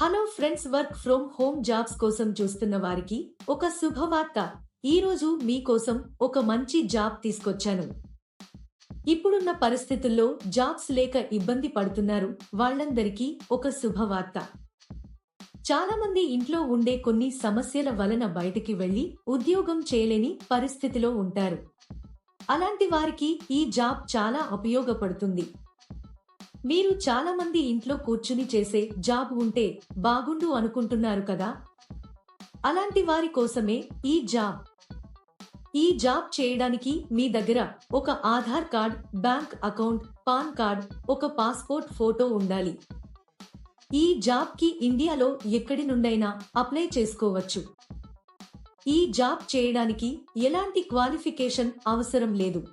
Hello friends work from home jobs కోసం చూస్తున్న వారికి ఒక శుభవార్త. ఈరోజు మీకోసం ఒక మంచి జాబ్ తీసుకొచ్చాను. ఇప్పుడున్న పరిస్థితుల్లో జాబ్స్ లేక ఇబ్బంది పడుతున్నారు వాళ్ళందరికీ ఒక శుభవార్త. చాలా మంది ఇంట్లో ఉండే కొన్ని సమస్యల వలన బయటికి వెళ్ళి ఉద్యోగం చేయలేని పరిస్థితిలో ఉంటారు. అలాంటి వారికి ఈ జాబ్ చాలా ఉపయోగపడుతుంది. మీరు చాలా మంది ఇంట్లో కూర్చుని చేసే జాబ్ ఉంటే బాగుండు అనుకుంటున్నారు కదా? అలాంటి వారి కోసమే ఈ జాబ్. ఈ జాబ్ చేయడానికి మీ దగ్గర ఒక Aadhaar card bank account PAN card ఒక పాస్పోర్ట్ ఫోటో ఉండాలి. ఈ జాబ్కి ఇండియాలో ఎక్కడి నుండైనా అప్లై చేసుకోవచ్చు. ఈ జాబ్ చేయడానికి ఎలాంటి క్వాలిఫికేషన్ అవసరం లేదు.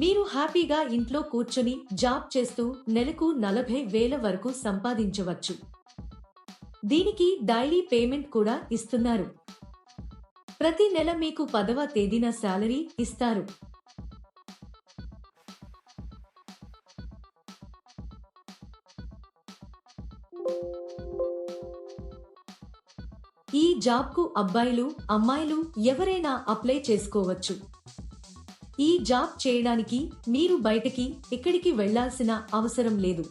మీరు హ్యాపీగా ఇంట్లో కూర్చొని జాబ్ చేస్తూ నెలకు నలభై వేల వరకు సంపాదించవచ్చు. దీనికి డైలీ పేమెంట్ కూడా ఇస్తున్నారు. ప్రతి నెల మీకు పదవ తేదీన శాలరీ ఇస్తారు. ఈ జాబ్కు అబ్బాయిలు అమ్మాయిలు ఎవరైనా అప్లై చేసుకోవచ్చు. ఈ జాబ్ చేయడానికి మీరు బయటకి ఎక్కడికి వెళ్ళాల్సిన అవసరం లేదు.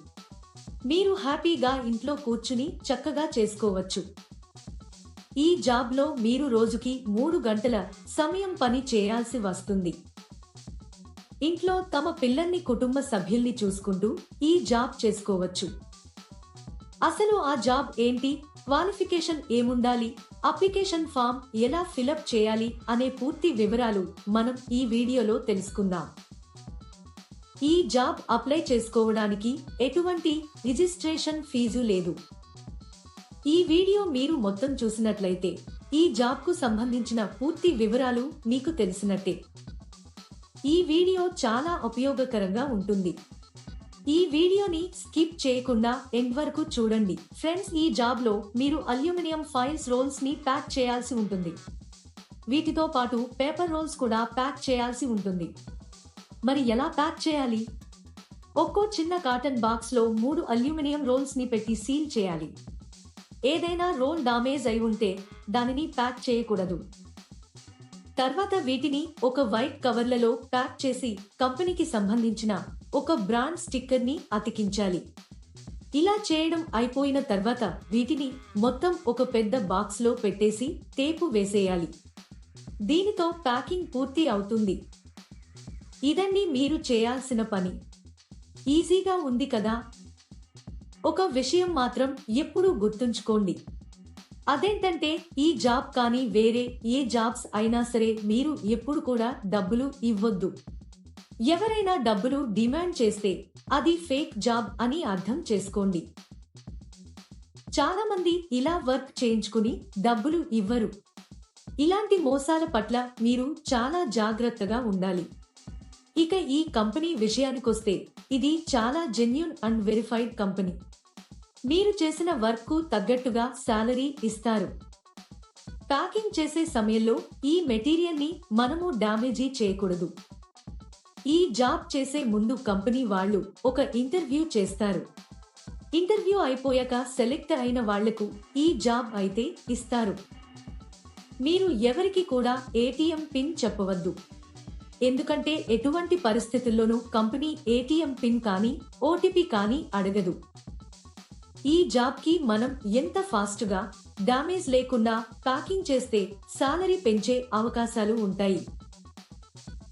మీరు హ్యాపీగా ఇంట్లో కూర్చుని చక్కగా చేసుకోవచ్చు. ఈ జాబ్లో మీరు రోజుకి మూడు గంటల సమయం పని చేయాల్సి వస్తుంది. ఇంట్లో తమ పిల్లల్ని కుటుంబ సభ్యుల్ని చూసుకుంటూ ఈ జాబ్ చేసుకోవచ్చు. అసలు ఆ జాబ్ ఏంటి? క్వాలిఫికేషన్ ఏముండాలి? అప్లికేషన్ ఫామ్ ఎలా ఫిలప్ చేయాలి? అనే పూర్తి వివరాలు మనం ఈ వీడియోలో తెలుసుకుందాం. ఈ జాబ్ అప్లై చేసుకోవడానికి ఎటువంటి రిజిస్ట్రేషన్ ఫీజు లేదు. ఈ వీడియో మీరు మొత్తం చూసినట్లయితే ఈ జాబ్కు సంబంధించిన పూర్తి వివరాలు మీకు తెలిసినట్టే. ఈ వీడియో చాలా ఉపయోగకరంగా ఉంటుంది. ఈ వీడియోని స్కిప్ చేయకుండా ఎండ్ వరకు చూడండి. ఫ్రెండ్స్ ఈ జాబ్లో మీరు అల్యూమినియం ఫైల్స్ రోల్స్ని ప్యాక్ చేయాల్సి ఉంటుంది. వీటితో పాటు పేపర్ రోల్స్ కూడా ప్యాక్ చేయాల్సి ఉంటుంది. మరి ఎలా ప్యాక్ చేయాలి? ఒక్కో చిన్న కాటన్ బాక్స్లో మూడు అల్యూమినియం రోల్స్ని పెట్టి సీల్ చేయాలి. ఏదైనా రోల్ డామేజ్ అయి ఉంటే దానిని ప్యాక్ చేయకూడదు. తర్వాత వీటిని ఒక వైట్ కవర్లలో ప్యాక్ చేసి కంపెనీకి సంబంధించిన ఒక బ్రాండ్ స్టిక్కర్ని అతికించాలి. ఇలా చేయడం అయిపోయిన తర్వాత వీటిని మొత్తం ఒక పెద్ద బాక్స్లో పెట్టేసి టేపు వేసేయాలి. దీనితో ప్యాకింగ్ పూర్తి అవుతుంది. ఇదండి మీరు చేయాల్సిన పని. ఈజీగా ఉంది కదా? ఒక విషయం మాత్రం ఎప్పుడూ గుర్తుంచుకోండి. అదేంటంటే ఈ జాబ్ కానీ వేరే ఏ జాబ్స్ అయినా సరే మీరు ఎప్పుడు కూడా డబ్బులు ఇవ్వద్దు. ఎవరైనా డబ్బులు డిమాండ్ చేస్తే అది ఫేక్ జాబ్ అని అర్థం చేసుకోండి. చాలా మంది ఇలా వర్క్ చేయించుకుని డబ్బులు ఇవ్వరు. ఇలాంటి మోసాల పట్ల మీరు చాలా జాగ్రత్తగా ఉండాలి. ఇక ఈ కంపెనీ విషయానికొస్తే ఇది చాలా జెన్యున్ అండ్ వెరిఫైడ్ కంపెనీ. మీరు చేసిన వర్క్కు తగ్గట్టుగా శాలరీ ఇస్తారు. ప్యాకింగ్ చేసే సమయంలో ఈ మెటీరియల్ని మనము డామేజీ చేయకూడదు. ఈ జాబ్ చేసే ముందు కంపెనీ వాళ్ళు ఒక ఇంటర్వ్యూ చేస్తారు. ఇంటర్వ్యూ అయిపోయాక సెలెక్ట్ అయిన వాళ్ళకు ఈ జాబ్ అయితే ఇస్తారు. మీరు ఎవరికి కూడా ఏటీఎం పిన్ చెప్పవద్దు. ఎందుకంటే ఎటువంటి పరిస్థితుల్లోనూ కంపెనీ ఏటీఎం పిన్ కానీ ఓటీపీ కానీ అడగదు. ఈ జాబ్కి మనం ఎంత ఫాస్ట్గా డామేజ్ లేకుండా ప్యాకింగ్ చేస్తే సాలరీ పెంచే అవకాశాలు ఉంటాయి.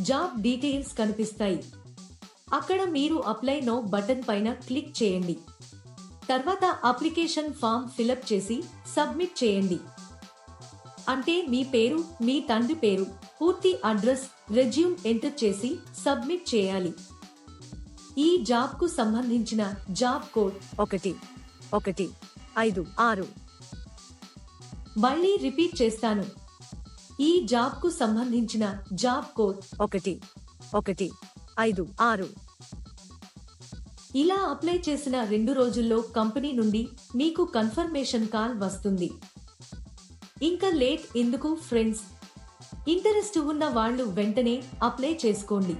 జాబ్ డీటెయిల్స్ కనిపిస్తాయి. అక్కడ మీరు అప్లై నో బటన్ పైన క్లిక్ చేయండి. తర్వాత అప్లికేషన్ ఫామ్ ఫిలప్ చేసి సబ్మిట్ చేయండి. అంటే మీ పేరు మీ తండ్రి పేరు పూర్తి అడ్రస్ రెజ్యూమ్ ఎంటర్ చేసి సబ్మిట్ చేయాలి. ఈ జాబ్కు సంబంధించిన జాబ్ కోడ్ ఒకటి ఒకటి ఐదు ఆరు. మళ్ళీ రిపీట్ చేస్తాను. ఈ జాబ్కు సంబంధించిన జాబ్ కోడ్ ఒకటి ఒకటి ఐదు ఆరు. ఇలా అప్లై చేసిన రెండు రోజుల్లో కంపెనీ నుండి మీకు కన్ఫర్మేషన్ కాల్ వస్తుంది. ఇంకా లేట్ ఎందుకు ఫ్రెండ్స్? ఇంటరెస్ట్ ఉన్న వాళ్ళు వెంటనే అప్లై చేసుకోండి.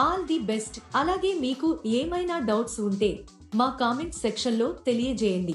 All the best. అలాగే మీకు ఏమైనా డౌట్స్ ఉంటే మా కామెంట్ సెక్షన్లో తెలియజేయండి.